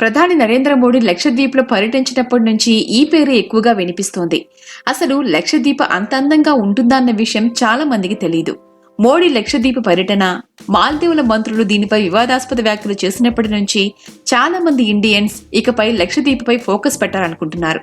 ప్రధాని నరేంద్ర మోడీ లక్షద్వీప్లో పర్యటించినప్పటి నుంచి ఈ పేరు ఎక్కువగా వినిపిస్తోంది. అసలు లక్షద్వీప్ అంత అందంగా ఉంటుందా అన్న విషయం చాలా మందికి తెలియదు మోడీ లక్షద్వీప్ పర్యటన మాల్దీవుల మంత్రులు దీనిపై వివాదాస్పద వ్యాఖ్యలు చేసినప్పటి నుంచి చాలా మంది ఇండియన్స్ ఇకపై లక్షద్వీప్పై ఫోకస్ పెట్టాలనుకుంటున్నారు.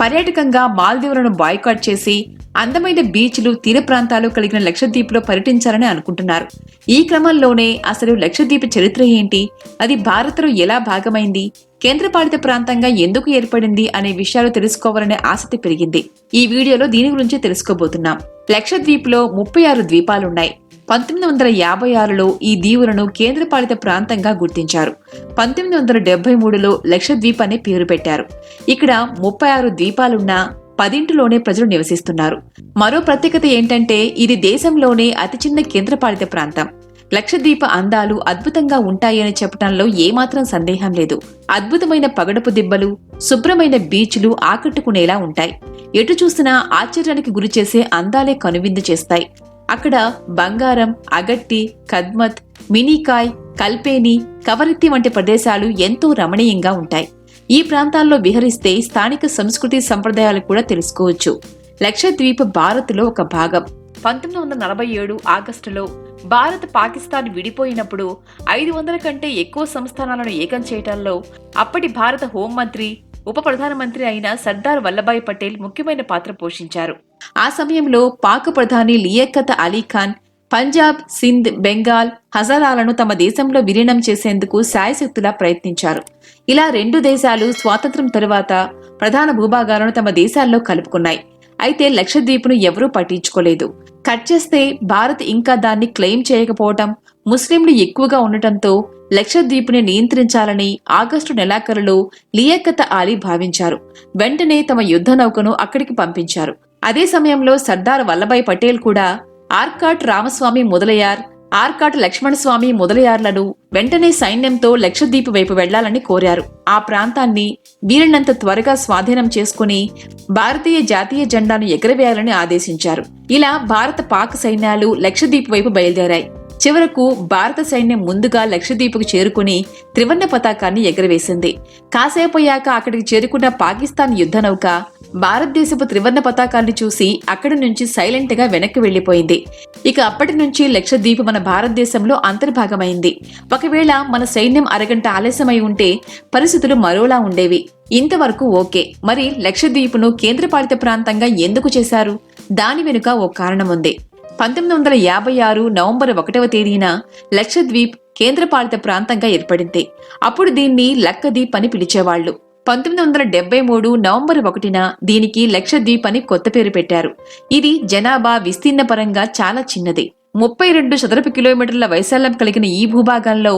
పర్యాటకంగా మాల్దీవులను బాయ్కాట్ చేసి అందమైన బీచ్లు తీర ప్రాంతాలు కలిగిన లక్షద్వీప్లో పర్యటించాలని అనుకుంటున్నారు. ఈ క్రమంలోనే అసలు లక్షద్వీప్ చరిత్ర ఏంటి? అది భారత్లో ఎలా భాగమైంది? కేంద్రపాలిత ప్రాంతంగా ఎందుకు ఏర్పడింది అనే విషయాలు తెలుసుకోవాలనే ఆసక్తి పెరిగింది. ఈ వీడియోలో దీని గురించి తెలుసుకోబోతున్నాం. లక్షద్వీప్లో ముప్పై ఆరు ద్వీపాలున్నాయి. పంతొమ్మిది వందల యాభై ఆరులో ఈ దీవులను కేంద్రపాలిత ప్రాంతంగా గుర్తించారు. పంతొమ్మిది వందల డెబ్బై మూడులో లక్షద్వీప్ అనే పేరు పెట్టారు. ఇక్కడ ముప్పై ఆరు ద్వీపాలున్నా పదింటిలోనే ప్రజలు నివసిస్తున్నారు. మరో ప్రత్యేకత ఏంటంటే ఇది దేశంలోనే అతి చిన్న కేంద్రపాలిత ప్రాంతం. లక్షద్వీప అందాలు అద్భుతంగా ఉంటాయని చెప్పడంలో ఏమాత్రం సందేహం లేదు. అద్భుతమైన పగడపు దిబ్బలు శుభ్రమైన బీచ్లు ఆకట్టుకునేలా ఉంటాయి. ఎటు చూసినా ఆశ్చర్యానికి గురిచేసే అందాలే కనువిందు చేస్తాయి. అక్కడ బంగారం అగట్టి కద్మత్ మినీకాయ్ కల్పేని కవరెత్తి వంటి ప్రదేశాలు ఎంతో రమణీయంగా ఉంటాయి. ఈ ప్రాంతాల్లో విహరిస్తే స్థానిక సంస్కృతి సంప్రదాయాలు కూడా తెలుసుకోవచ్చు. లక్షద్వీప్ భారత్లో ఒక భాగం. పంతొమ్మిది వందల నలభై ఏడు ఆగస్టులో భారత్ పాకిస్తాన్ విడిపోయినప్పుడు ఐదు వందల కంటే ఎక్కువ సంస్థానాలను ఏకం చేయటంలో అప్పటి భారత హోంమంత్రి ఉప ప్రధానమంత్రి అయిన సర్దార్ వల్లభాయ్ పటేల్ ముఖ్యమైన పాత్ర పోషించారు. ఆ సమయంలో పాక్ ప్రధాని లియక్కత్ అలీ ఖాన్ పంజాబ్ సింధ్ బెంగాల్ హజారాలను తమ దేశంలో విలీనం చేసేందుకు శాయశక్తులా ప్రయత్నించారు. ఇలా రెండు దేశాలు స్వాతంత్ర్యం తరువాత ప్రధాన భూభాగాలను తమ దేశాల్లో కలుపుకున్నాయి. అయితే లక్షద్వీప్ను ఎవరూ పట్టించుకోలేదు. కట్ చేస్తే భారత్ ఇంకా దాన్ని క్లెయిమ్ చేయకపోవటం ముస్లింలు ఎక్కువగా ఉండటంతో లక్షద్వీప్ని నియంత్రించాలని ఆగస్టు నెలాఖరులో లియాఖత్ ఆలీ భావించారు. వెంటనే తమ యుద్ధ నౌకను అక్కడికి పంపించారు. అదే సమయంలో సర్దార్ వల్లభాయ్ పటేల్ కూడా ఆర్కాట్ రామస్వామి మొదలయ్యార్ ఆర్కాట్ లక్ష్మణస్వామి మొదలయార్లను వెంటనే సైన్యంతో లక్షద్వీప్ వైపు వెళ్ళాలని కోరారు. ఆ ప్రాంతాన్ని వీరినంత త్వరగా స్వాధీనం చేసుకుని భారతీయ జాతీయ జెండాను ఎగరవేయాలని ఆదేశించారు. ఇలా భారత పాక్ సైన్యాలు లక్షద్వీప్ వైపు బయలుదేరాయి. చివరకు భారత సైన్యం ముందుగా లక్షద్వీప్కు చేరుకుని త్రివర్ణ పతాకాన్ని ఎగరవేసింది. కాసేపయ్యాక అక్కడికి చేరుకున్న పాకిస్తాన్ యుద్ధ నౌక భారతదేశపు త్రివర్ణ పతాకాన్ని చూసి అక్కడి నుంచి సైలెంట్గా వెనక్కి వెళ్ళిపోయింది ఇక అప్పటి నుంచి లక్షద్వీప్ మన భారతదేశంలో అంతర్భాగమైంది. ఒకవేళ మన సైన్యం అరగంట ఆలస్యమై ఉంటే పరిస్థితులు మరోలా ఉండేవి. ఇంతవరకు ఓకే. మరి లక్షద్వీప్ను కేంద్రపాలిత ప్రాంతంగా ఎందుకు చేశారు? దాని వెనుక ఓ కారణం ఉంది. పంతొమ్మిది వందల యాభై ఆరు నవంబర్ ఒకటవ తేదీన లక్షద్వీప్ కేంద్రపాలిత ప్రాంతంగా ఏర్పడింది. అప్పుడు దీన్ని లక్కద్వీప్ అని పిలిచేవాళ్ళు పంతొమ్మిది వందల డెబ్బై మూడు నవంబర్ ఒకటిన దీనికి లక్షద్వీప్ అని కొత్త పేరు పెట్టారు. ఇది జనాభా విస్తీర్ణ పరంగా చాలా చిన్నది. ముప్పై రెండు చదరపు కిలోమీటర్ల వైశాల్యం కలిగిన ఈ భూభాగంలో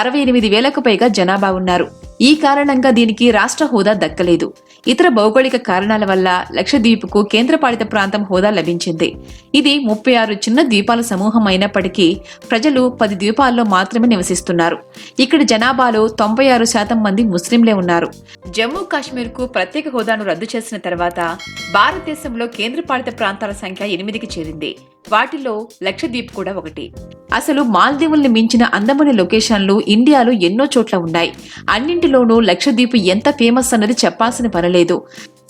అరవై ఎనిమిది వేలకు పైగా జనాభా ఉన్నారు. ఈ కారణంగా దీనికి రాష్ట్ర హోదా దక్కలేదు. ఇతర భౌగోళిక కారణాల వల్ల లక్షద్వీప్కు కేంద్రపాలిత ప్రాంతం హోదా లభించింది. ఇది ముప్పై ఆరు చిన్న ద్వీపాల సమూహం అయినప్పటికీ ప్రజలు పది ద్వీపాల్లో మాత్రమే నివసిస్తున్నారు. ఇక్కడ జనాభాలో తొంభై ఆరు శాతం మంది ముస్లింలే ఉన్నారు. జమ్మూ కాశ్మీర్కు ప్రత్యేక హోదాను రద్దు చేసిన తర్వాత భారతదేశంలో కేంద్రపాలిత ప్రాంతాల సంఖ్య ఎనిమిదికి చేరింది. వాటిలో లక్షద్వీప్ కూడా ఒకటి. అసలు మాల్దీవుల్ని మించిన అందమైన లొకేషన్లు ఇండియాలో ఎన్నో చోట్ల ఉన్నాయి. అన్నింటిలోనూ లక్షద్వీప్ ఎంత ఫేమస్ అన్నది చెప్పాల్సిన పనిలేదు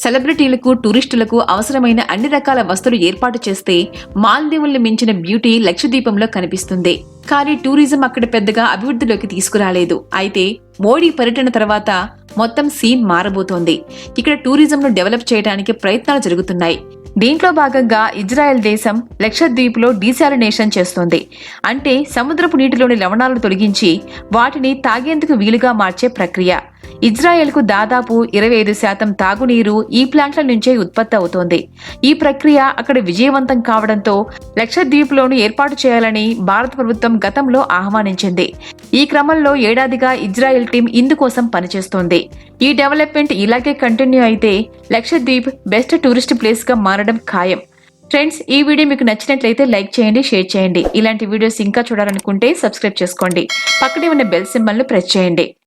సెలబ్రిటీలకు టూరిస్టులకు అవసరమైన అన్ని రకాల వస్తువులు ఏర్పాటు చేస్తే మాల్దీవుల్ని మించిన బ్యూటీ లక్షద్వీపంలో కనిపిస్తుంది. కానీ టూరిజం అక్కడ పెద్దగా అభివృద్ధిలోకి తీసుకురాలేదు. అయితే మోడీ పర్యటన తర్వాత మొత్తం సీన్ మారబోతోంది. ఇక్కడ టూరిజంను డెవలప్ చేయడానికి ప్రయత్నాలు జరుగుతున్నాయి. దీంట్లో భాగంగా ఇజ్రాయెల్ దేశం లక్షద్వీప్లో డీశాలినేషన్ చేస్తుంది. అంటే సముద్రపు నీటిలోని లవణాలను తొలగించి వాటిని తాగేందుకు వీలుగా మార్చే ప్రక్రియ. ఇజ్రాయెల్కు దాదాపు ఇరవై ఐదు శాతం తాగునీరు ఈ ప్లాంట్ల నుంచే ఉత్పత్తి అవుతోంది. ఈ ప్రక్రియ అక్కడ విజయవంతం కావడంతో లక్షద్వీప్లోను ఏర్పాటు చేయాలని భారత ప్రభుత్వం గతంలో ఆహ్వానించింది. ఈ క్రమంలో ఏడాదిగా ఇజ్రాయెల్ టీం ఇందుకోసం పనిచేస్తోంది. ఈ డెవలప్మెంట్ ఇలాగే కంటిన్యూ అయితే లక్షద్వీప్ బెస్ట్ టూరిస్ట్ ప్లేస్గా మారడం ఖాయం. ఫ్రెండ్స్ ఈ వీడియో మీకు నచ్చినట్లయితే లైక్ చేయండి షేర్ చేయండి. ఇలాంటి వీడియోస్ ఇంకా చూడాలనుకుంటే సబ్స్క్రైబ్ చేసుకోండి. పక్కనే ఉన్న బెల్ సింబల్ను ప్రెస్ చేయండి.